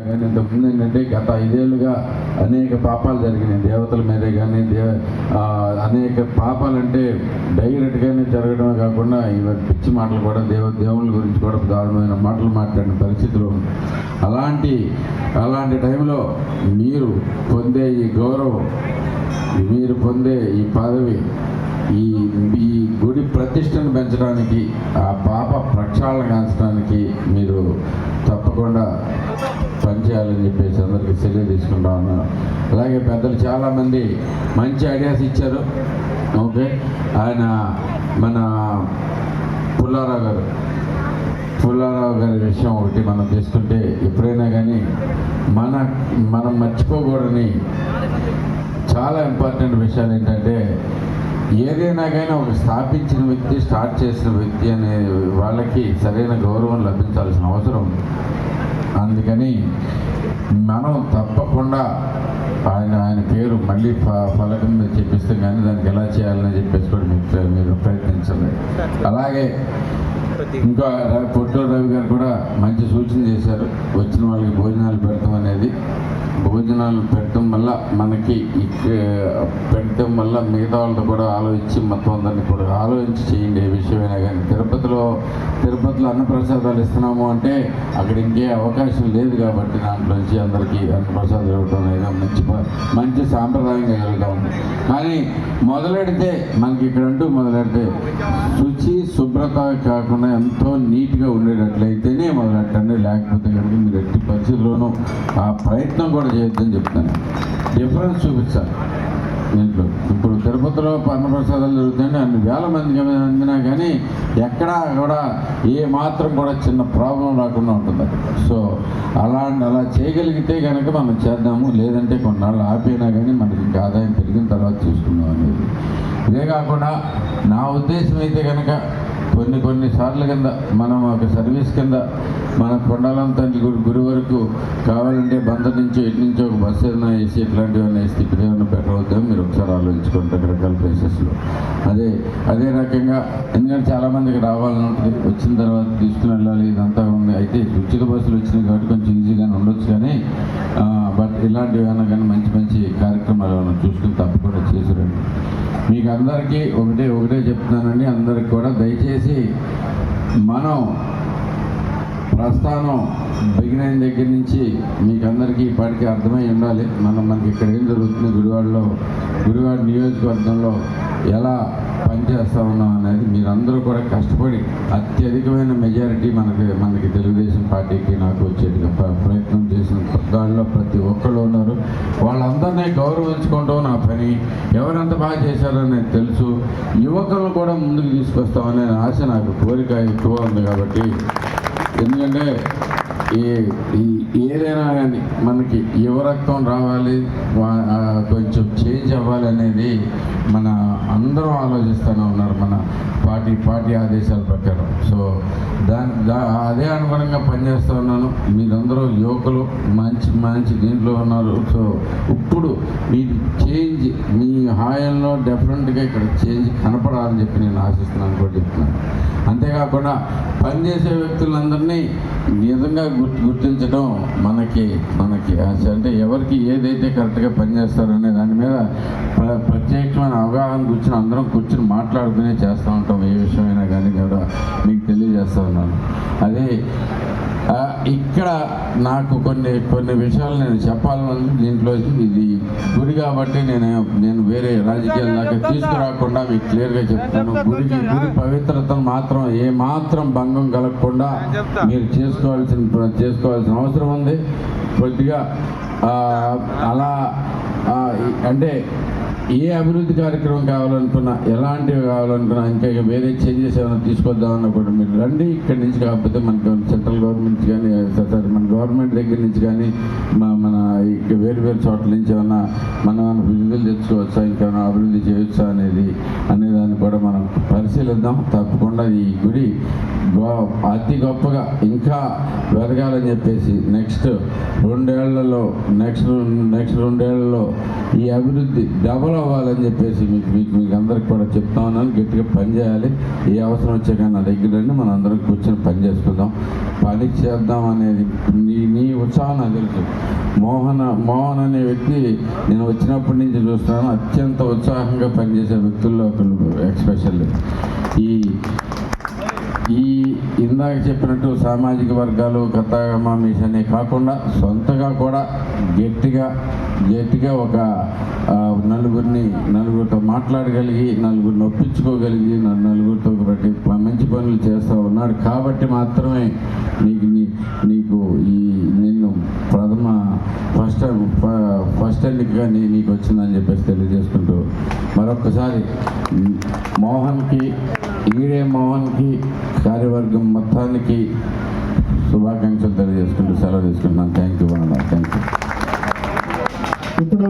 కానీ ఇంతకుముందు ఏంటంటే గత ఐదేళ్ళుగా అనేక పాపాలు జరిగినాయి. దేవతల మీదే కానీ దే అనేక పాపాలు అంటే డైరెక్ట్గానే జరగడమే కాకుండా ఇవి పిచ్చి మాటలు కూడా దేవ దేవుళ్ళ గురించి కూడా దారుణమైన మాటలు మాట్లాడిన పరిస్థితులు అలాంటి అలాంటి టైంలో మీరు పొందే ఈ గౌరవం మీరు పొందే ఈ పదవి ఈ ఈ గుడి ప్రతిష్టను పెంచడానికి ఆ పాప ప్రక్షాళన కాల్చడానికి మీరు తప్పకుండా పనిచేయాలని చెప్పేసి అందరికీ చర్య తీసుకుంటా ఉన్నాను అలాగే పెద్దలు చాలామంది మంచి ఐడియాస్ ఇచ్చారు. ఓకే. ఆయన మన పుల్లారావు గారు. పుల్లారావు గారి విషయం ఒకటి మనం తీసుకుంటే ఎప్పుడైనా కానీ మన మనం మర్చిపోకూడని చాలా ఇంపార్టెంట్ విషయాలు ఏంటంటే ఏదైనా కానీ ఒక స్థాపించిన వ్యక్తి స్టార్ట్ చేసిన వ్యక్తి అనే వాళ్ళకి సరైన గౌరవం లభించాల్సిన అవసరం అందుకని మనం తప్పకుండా ఆయన ఆయన పేరు మళ్ళీ ఫ ఫలకం మీద చెప్పిస్తే కానీ దానికి ఎలా చేయాలని చెప్పేసి కూడా మీరు మీరు ప్రయత్నించండి. అలాగే ఇంకా పొట్టూరు రవి గారు కూడా మంచి సూచన చేశారు. వచ్చిన వాళ్ళకి భోజనాలు పెడతాం అనేది. భోజనాలు పెట్టడం వల్ల మనకి పెట్టడం వల్ల మిగతా వాళ్ళతో కూడా ఆలోచించి మొత్తం అందరినీ కూడా ఆలోచించి చేయండి ఏ విషయమైనా కానీ. తిరుపతిలో తిరుపతిలో అన్నప్రసాదాలు ఇస్తున్నాము అంటే అక్కడ ఇంకే అవకాశం లేదు కాబట్టి దాంట్లోంచి అందరికీ అన్నప్రసాదాలు ఇవ్వడం అనేది మంచి మంచి సాంప్రదాయంగా జరుగుతూ ఉంది. కానీ మొదలెడితే మనకి ఇక్కడ అంటూ మొదలెడితే శుచి శుభ్రత కాకుండా ఎంతో నీట్గా ఉండేటట్లయితేనే మొదలెట్టండి. లేకపోతే కనుక మీరు ఎట్టి పరిస్థితుల్లోనూ ఆ ప్రయత్నం కూడా చేయొద్దని చెప్తాను డిఫరెన్స్ చూపించాలి దీంట్లో ఇప్పుడు తిరుపతిలో అన్నప్రసాదాలు జరుగుతాయండి అన్ని వేల మందికి అందినా కానీ ఎక్కడా కూడా ఏ మాత్రం కూడా చిన్న ప్రాబ్లం రాకుండా ఉంటుంది. సో అలాంటి అలా చేయగలిగితే కనుక మనం చేద్దాము. లేదంటే కొన్నాళ్ళు ఆపైనా కానీ మనకి ఇంకా ఆదాయం పెరిగిన తర్వాత చూసుకుందాం అనేది. ఇదే కాకుండా నా ఉద్దేశం అయితే కనుక కొన్ని కొన్ని సార్లు కింద మనం ఒక సర్వీస్ కింద మన కొండలం తండ్రి గుడి గుడి వరకు కావాలంటే బంద నుంచి ఎటు నుంచి ఒక బస్సు ఏదైనా వేసి ఇట్లాంటివన్నీ వేసి ఇక్కడ ఏమైనా బెటర్ అవుతాం మీరు ఒకసారి ఆలోచించుకోండి రకరకాల ప్లేసెస్లో అదే అదే రకంగా ఎందుకంటే చాలామందికి రావాలని ఉంటుంది. వచ్చిన తర్వాత తీసుకుని వెళ్ళాలి ఇదంతా ఉంది. అయితే ఉచిత బస్సులు వచ్చినాయి కాబట్టి కొంచెం ఈజీగానే ఉండొచ్చు కానీ బట్ ఇలాంటివి ఏమైనా కానీ మంచి మంచి కార్యక్రమాలు ఏమైనా చూసుకుని తప్పకుండా చేసిరండి మీకు అందరికీ ఒకటే ఒకటే చెప్తున్నానండి. అందరికి కూడా దయచేసి మనం ప్రస్థానం బిగినైన దగ్గర నుంచి మీకు అందరికీ ఇప్పటికీ అర్థమై ఉండాలి. మనం మనకి ఇక్కడ ఏం జరుగుతుంది? గుడివాడలో గుడివాడ నియోజకవర్గంలో ఎలా పనిచేస్తా ఉన్నాం అనేది మీరందరూ కూడా కష్టపడి అత్యధికమైన మెజారిటీ మనకి మనకి తెలుగుదేశం పార్టీకి నాకు వచ్చేట్టుగా ప్ర- ప్రయత్నం చేసిన దానిలో ప్రతి ఒక్కరు ఉన్నారు. వాళ్ళందరినీ గౌరవించుకుంటూ నా పని ఎవరెంత బాగా చేశారో నాకు తెలుసు. యువకులను కూడా ముందుకు తీసుకొస్తామనే ఆశ నాకు కోరిక ఎక్కువ ఉంది కాబట్టి. ఎందుకంటే ఏదైనా కానీ మనకి యువరక్తం రావాలి వా- కొంచెం చేంజ్ అవ్వాలి అనేది మన అందరం ఆలోచిస్తూనే ఉన్నారు మన పార్టీ పార్టీ ఆదేశాల ప్రకారం. సో దాని దా అదే అనుగుణంగా పనిచేస్తూ ఉన్నాను. మీరందరూ యువకులు మంచి మంచి దీంట్లో ఉన్నారు. సో ఇప్పుడు మీ చేంజ్ మీ హాయంలో డెఫినెట్గా ఇక్కడ చేంజ్ కనపడాలని చెప్పి నేను ఆశిస్తున్నాను కూడా చెప్తున్నాను అంతేకాకుండా పనిచేసే వ్యక్తులందరినీ నిజంగా గుర్తు గుర్తించడం మనకి మనకి ఆశ. అంటే ఎవరికి ఏదైతే కరెక్ట్గా పనిచేస్తారనే దాని మీద ప్ర- ప్రత్యేకమైన అవగాహన కూర్చొని అందరం కూర్చొని మాట్లాడుకునే చేస్తూ ఉంటాం ఏ విషయమైనా కానీ కూడా. మీకు తెలియజేస్తా ఉన్నాను. అదే ఇక్కడ నాకు కొన్ని కొన్ని విషయాలు నేను చెప్పాలని దీంట్లో ఇది గుడి కాబట్టి నేను నేను వేరే రాజకీయాల దాకా తీసుకురాకుండా మీకు క్లియర్గా చెప్తాను. గుడికి గుడి పవిత్రతను మాత్రం ఏ మాత్రం భంగం కలగకుండా మీరు చేసుకోవాల్సిన చేసుకోవాల్సిన అవసరం ఉంది. కొద్దిగా అలా అంటే ఏ అభివృద్ధి కార్యక్రమం కావాలనుకున్నా ఎలాంటివి కావాలనుకున్నా ఇంకా ఇక వేరే చేంజెస్ ఏమైనా తీసుకొద్దామన్నా కూడా మీరు రండి. ఇక్కడి నుంచి కాకపోతే మనకి సెంట్రల్ గవర్నమెంట్ కానీ సారీ మన గవర్నమెంట్ దగ్గర నుంచి కానీ మా మన ఇక వేరు వేరు చోట్ల నుంచి ఏమైనా మనం ఏమైనా విడుదల తెచ్చుకోవచ్చా ఇంకేమైనా అభివృద్ధి చేయొచ్చా అనేది అనేదాన్ని కూడా మనం పరిశీలిద్దాం. తప్పకుండా ఈ గుడి గో- అతి గొప్పగా ఇంకా పెరగాలని చెప్పేసి నెక్స్ట్ రెండేళ్ళలో నెక్స్ట్ నెక్స్ట్ రెండేళ్ళలో ఈ అభివృద్ధి డబల్ డెవలప్ అవ్వాలని చెప్పేసి మీకు మీకు మీకు అందరికి కూడా చెప్తా ఉన్నాను. గట్టిగా పని చేయాలి. ఏ అవసరం వచ్చాక నా దగ్గర రండి. మనం అందరం కూర్చొని పని చేసుకుందాం. పని చేద్దాం అనేది నీ నీ ఉత్సాహం నాకు తెలుసు. మోహన్ మోహన్ అనే వ్యక్తి నేను వచ్చినప్పటి నుంచి చూస్తున్నాను. అత్యంత ఉత్సాహంగా పనిచేసే వ్యక్తుల్లో ఒకళ్ళు ఎక్స్పెషల్లీ ఈ ఈ ఇందాక చెప్పినట్టు సామాజిక వర్గాలు కథాగమ మిషన్ కాకుండా సొంతగా కూడా గట్టిగా గట్టిగా ఒక నలుగురిని నలుగురితో మాట్లాడగలిగి నలుగురిని ఒప్పించుకోగలిగి నలుగురితో ఒకటి మంచి పనులు చేస్తూ ఉన్నాడు. కాబట్టి మాత్రమే నీకు నీ- నీకు ఈ నిన్ను ప్రథమ ఫస్ట్ ఫస్ట్ ఎన్నికగా నీ నీకు వచ్చిందని చెప్పేసి తెలియజేసుకుంటూ మరొకసారి మోహన్కి ఈడే మోహన్కి కార్యవర్గం మొత్తానికి శుభాకాంక్షలు తెలియజేసుకుంటూ సెలవు తీసుకుంటున్నాను. థ్యాంక్ యూ థ్యాంక్ యూ ఇప్పుడు